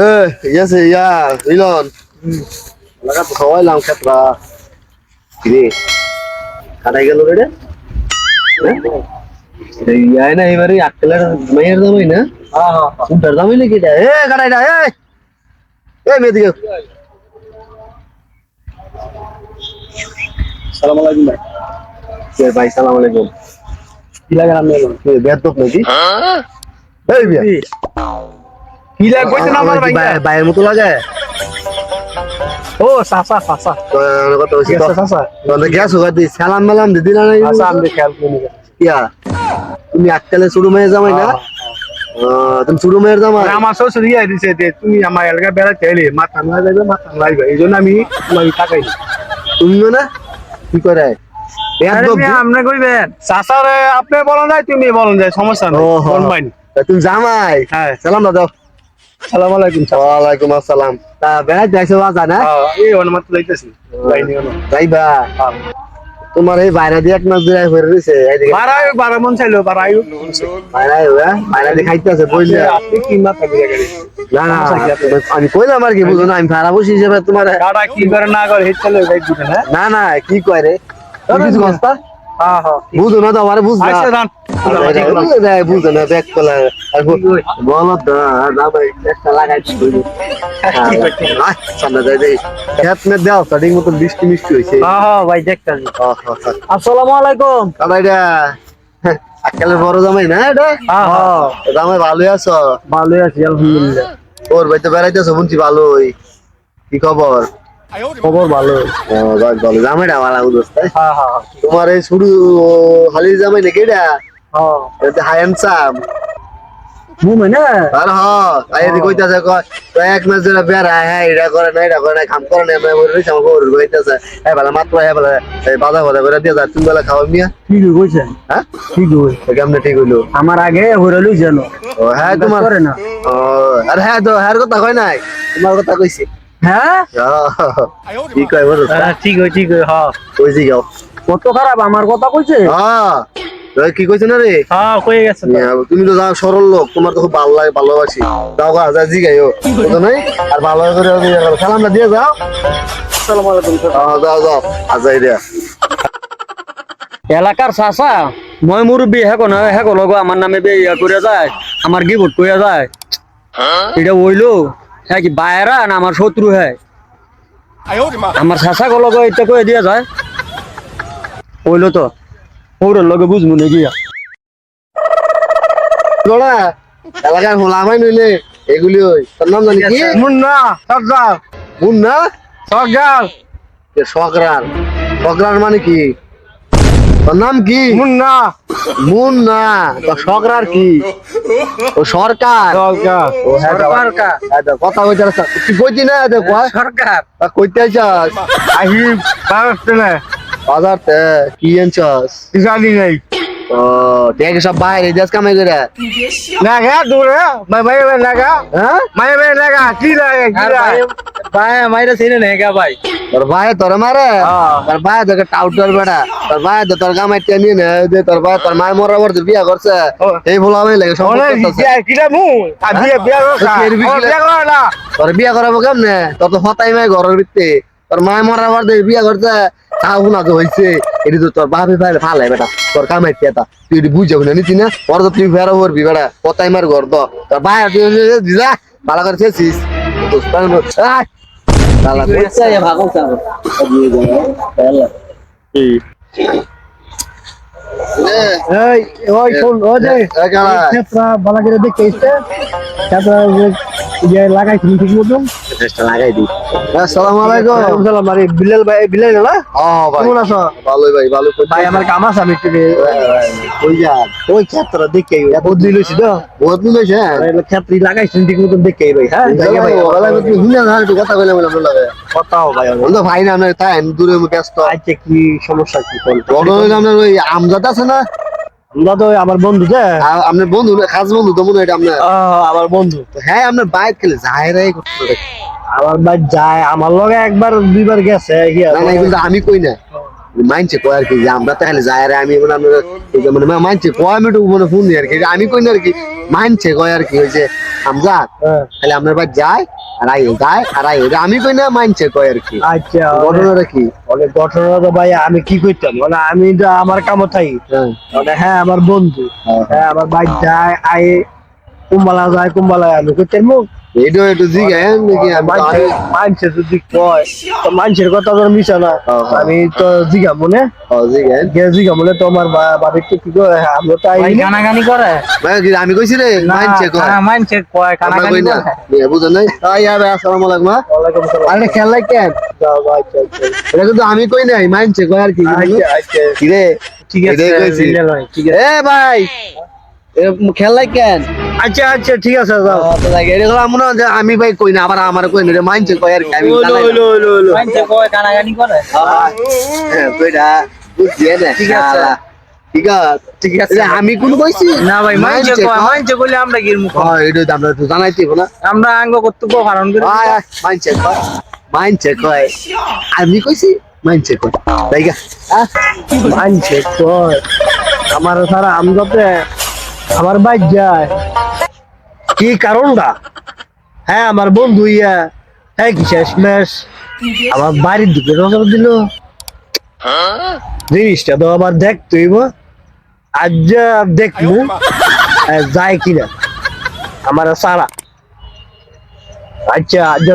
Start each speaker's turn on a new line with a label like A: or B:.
A: এ ইয়াছে ইয়া Elon লাগা তো সবাই লাম ক্ষেত্রা কিরে কাটাই গেল রে ইয়াই না এবারে আক্কেলের মায়ের দামই না
B: হ্যাঁ হ্যাঁ
A: উন্টার দামই নাকি এটা এ কাটাই না এ এ মেদিকে
B: সালাম আলাইকুম ভাই
A: এ ভাই সালাম আলাইকুম
B: কি লাগে
A: এ বেদব নাকি এই বিয়া
B: কি লাগে কইছেন আমার ভাই
A: বাইরের মতো লাগে?
B: ও সাসা সাসা
A: তো কত হইছে
B: সাসা
A: তো। গ্যাস হোগা দি সালাম মালাম দিদি না
B: সাসা আমি খেয়াল করি না
A: ইয়া তুমি আজকালে শুরু মেয়ে জামাই না? আহ, তুমি শুরু মেয়ের জামাই?
B: আমার শ্বশুর ইয়ে দিছে যে তুমি আমার এলাকা বেড়াতে এলে মাথা না যাবে মাথা লাগবে এই জন্য আমি তোমাকে টাকাই
A: তুমিও না? কি করে?
B: আপনি কইবেন? সাসার আপনি বলেন নাই তুমি বলেন যায় সমস্যা নেই
A: তুমি জামাই?
B: হ্যাঁ।
A: সালাম দাও।
B: সালাম আলাইকুম স্যার।
A: ওয়ালাইকুম আসসালাম। তা বেড়াইতে আইসো বাজা না?
B: এই অনুমতি লইতেছি। অনু
A: যাইবা। তোমার এই বাইরে দিয়ে এক মাস দিয়ে ফেরে দিছে
B: বারাই বারা মন চাইলো বারাই
A: বাইরে হ্যাঁ? বাইরে দিয়ে খাইতেছে বললে
B: আপনি কি মাথা দিয়ে
A: না না আমি কইলাম আর কি বুঝো না আমি ভাড়া বসি হিসেবে তোমার
B: কি করে না করে হেড চলে হ্যাঁ
A: না না কি কয় রে? তুমি কিছু কস্তা
B: হ্যাঁ হ্যাঁ
A: বুঝো না তো আমার বুঝো না। ব্যাক কলা বলো তো না ভাই একটা লাগাই সামনে যাই দেই খেত মে দাও স্টার্টিং মতো বৃষ্টি মিষ্টি হয়েছে।
B: হ্যাঁ হ্যাঁ ভাই আসসালামু আলাইকুম।
A: আজকালের বড় জামাই না এটা?
B: হ্যাঁ হ্যাঁ।
A: জামাই ভালোই আছো?
B: ভালোই আছি আলহামদুলিল্লাহ।
A: ওর ভাই তো বেড়াইতেছো শুনছি ভালোই। কি খবর?
B: খবর ভালো।
A: ও, যাক ভালো। জামাইটা ভালো দোস্ত।
B: হ্যাঁ হ্যাঁ
A: তোমার এই শুরু হালির জামাই নাকি এটা?
B: হ্যাঁ।
A: এটা হাই হ্যান্ডসাম
B: মুমে না?
A: আর হ আই এদি কইতাছে কয় এক মাস ধরে বেড়া হ্যাঁ এটা করে না এটা করে না কাম করে না আমি বলে রইছি আমাকে ওর কইতাছে এই বেলা মাত্র এই বেলা এই বাধা বাধা করে দিয়ে যা তুমি বেলা খাওয়া মিয়া।
B: ঠিক কইছেন
A: হ্যাঁ?
B: ঠিক
A: তো কেমনে ঠিক হইল?
B: আমার আগে হইরলই জানো
A: ও হ্যাঁ তোমার
B: করে না।
A: ও আর হ্যাঁ তো হ্যাঁ কথা কয় নাই? তোমার কথা কইছি।
B: হ্যাঁ?
A: কি বলো?
B: ঠিক ঠিক হ্যাঁ
A: কইছি গাও।
B: কত খারাপ আমার কথা কইছে?
A: হ্যাঁ। কি কইছ না রে?
B: হ্যাঁ কই গেছে
A: তুমি তো যাও সরল লোক তোমার তো খুব ভালো লাগে ভালোবাসি। যাও গা যা জিগাইও বুঝো নাই? আর ভালো করে সালামটা দিয়ে যাও।
B: আসসালামু আলাইকুম
A: আহ, যাও যাও আজাই দিয়া
C: এলাকার চাচা মই মুরব্বী হেকো না হেকো লগ আমার নামে বে ইয়া করে যায় আমার গিবট কইয়া যায়। এটা ওইলো হ্যাঁ কি বাইরা না আমার শত্রু হ্যাঁ আমার চাচা গো লগ এটা কয়ে দিয়া যায়। ওইলো তো ওর লগে বুঝব
A: তোরা এলাকার হোলামাই নইলে এগুলি ওই তোর নাম জানি কি?
B: মুন্না সরদার
A: মুন না
B: সরদার
A: সকরার মানে কি? তোর নাম কি?
B: মুন্না।
A: মুন না তো সকরার কি? ও সরকার।
B: সরকার।
A: ও হ্যাঁ
B: সরকার। কা
A: হ্যাঁ তো কথা কইতে তুই কইতি না দেখ
B: সরকার।
A: তা কইতে আইছাস
B: আহি পারস্তেনে
A: বাজার তে কি আনছাস?
B: জানি নাই।
A: ও ঠিক সব বাইরে দেশ কামাই করে।
B: লাগা দূরে। ভাই ভাই লাগা
A: হ্যাঁ?
B: মাই ভাই লাগা কি লাগে কি লাগে?
C: ভাই মাইরা চিনে নেই গা ভাই?
A: তোর ভাই তোর মারে?
B: হ্যাঁ।
A: তোর ভাই তোকে টাউটার বেড়া তোর ভাই তো তোর গামাই টেনে নে তোর ভাই তোর মায়ের মরার পর বিয়া করছে। এই ভুল আমি লাগে সব
B: কিটা মু আ বিয়া বিয়া করে না।
A: তোর বিয়া করাবো কেমনে? তোর তো হতাই মাই ঘরের ভিত্তি। তোর মায়ের মরার পর বিয়া করছে তা শুনা তো হয়েছে এটি তো তোর বাপে ভাই ভালো বেটা। তোর কামাই পেতা তুই এটি বুঝ যাবি না নিতি না? ওর তো তুই ফেরা করবি বেটা। হতাই মার ঘর তো। তোর ভাই তুই ভালো করে চেয়েছিস। তালা চাবো
B: এই। ওই ও যে ক্ষেত্রা বালা দেখতে এসে ক্ষেত্রা যে যে লাগাই ঠিক মতন
A: লাগাই আসসালামু আলাইকুম।
B: বিলাল ভাই। বিলাল না?
A: ও ভাই।
B: কেমন আছো?
A: ভালোই ভাই ভালো
B: ভাই আমার কাম আছে আমি একটু
A: ওই যা
B: ওই ক্ষেত্র দেখে বদলি লইছি তো।
A: বহুত নুন হইছে
B: ক্ষেত্রে লাগাইছি ঠিক মতন দেখে ভাই। হ্যাঁ
A: ভাই ওলা না একটু কথা কইলে বলে লাগে
B: কথাও ভাই
A: বন্ধ ভাই না আপনার তাই দূরে ব্যস্ত।
B: আচ্ছা কি সমস্যা কি কোন
A: বড় হইলে আপনার ওই আমজাদ আছে না?
B: আমরা তো আমার বন্ধু যে।
A: আপনার বন্ধু খাস বন্ধু তো মনে হয় আপনার।
B: আমার বন্ধু।
A: হ্যাঁ আপনার বাইক খেলে যায় করতে।
B: আমার ভাই যায় আমার লগে একবার দুইবার গেছে
A: আমি কই না। মানছে কয় আর কি যে আমরা তাহলে যায় রে আমি মানে মানে মানছে কয় আমি মানে ফোন আর কি আমি কই না আর কি মানছে কয় আর কি হয়েছে আমজাদ
B: হ্যাঁ।
A: তাহলে আপনার বাড়ি যায় আর আই যায় আর আই আমি কই না মানছে কয় আর কি।
B: আচ্ছা
A: ঘটনাটা কি?
B: অনেক ঘটনা তো ভাই আমি কি করতাম মানে আমি তো আমার কামও থাকি।
A: হ্যাঁ।
B: মানে হ্যাঁ আমার বন্ধু।
A: হ্যাঁ।
B: হ্যাঁ। আমার ভাই যায় আয়ে কুম্বালা যায় কুম্বালা আমি করতাম
A: এইটা একটু জিগায় নাকি আমি
B: মানছে যদি কয় তো মানুষের কথা তো মিশা না। আমি তো জিগা মনে
A: ও, জিগায়।
B: গে জিগা মনে তো আমার তো কি করে? আমরা তো আই
D: কানাকানি করে?
A: আমি কইছি রে মানছে কয়।
D: হ্যাঁ, মানছে কয়
A: আমরা
D: কানাকানি
A: কই না।
D: করে?
A: বুঝেন নাই? আসসালামু আলাইকুম হ্যাঁ?
B: ওয়ালাইকুম আসসালাম
A: আরে খেলা কেন
B: আচ্ছা আচ্ছা।
A: এটা কিন্তু আমি কই নাই মানছে কয় আর কি
B: আচ্ছা
A: কি রে
D: ঠিক আছে ঠিক
A: এ ভাই! খেলাই কেন
B: আচ্ছা আচ্ছা ঠিক আছে
A: আমি ভাই কই না আবার আমার কই না রে মানছে কয় আর কি আমি
D: মানছে কয় কানাকানি করে?
A: হ্যাঁ, কইরা বুঝছি না
D: ঠিক আছে।
A: ঠিক আছে।
D: ঠিক আছে।
A: এটা আমি কোন কইছি?
D: না ভাই মানছে
A: মানছে
D: কয়
A: কয়।
D: মানছে কইলে আমরা কি মুখ
A: হয় এটা তো আমরা তো জানাইতে না।
D: আমরা আঙ্গ কর্তব্য পালন করি।
A: আয়, আয়, মানছে কয়। মানছে কয়। আমি কইছি মানছে কয়। তাই গা। আহ,
B: মানছে কয়। আমার সারা আমগতে আমার বাইক যায়। কি কারণটা? হ্যাঁ আমার বন্ধু ইয়া হ্যাঁ কি শেষমেশ? আমার বাড়ির দিকে নজর দিল। জিনিসটা তো আবার দেখতে হইব। আজ দেখব যায় কিনা। আমার সারা। আচ্ছা আজ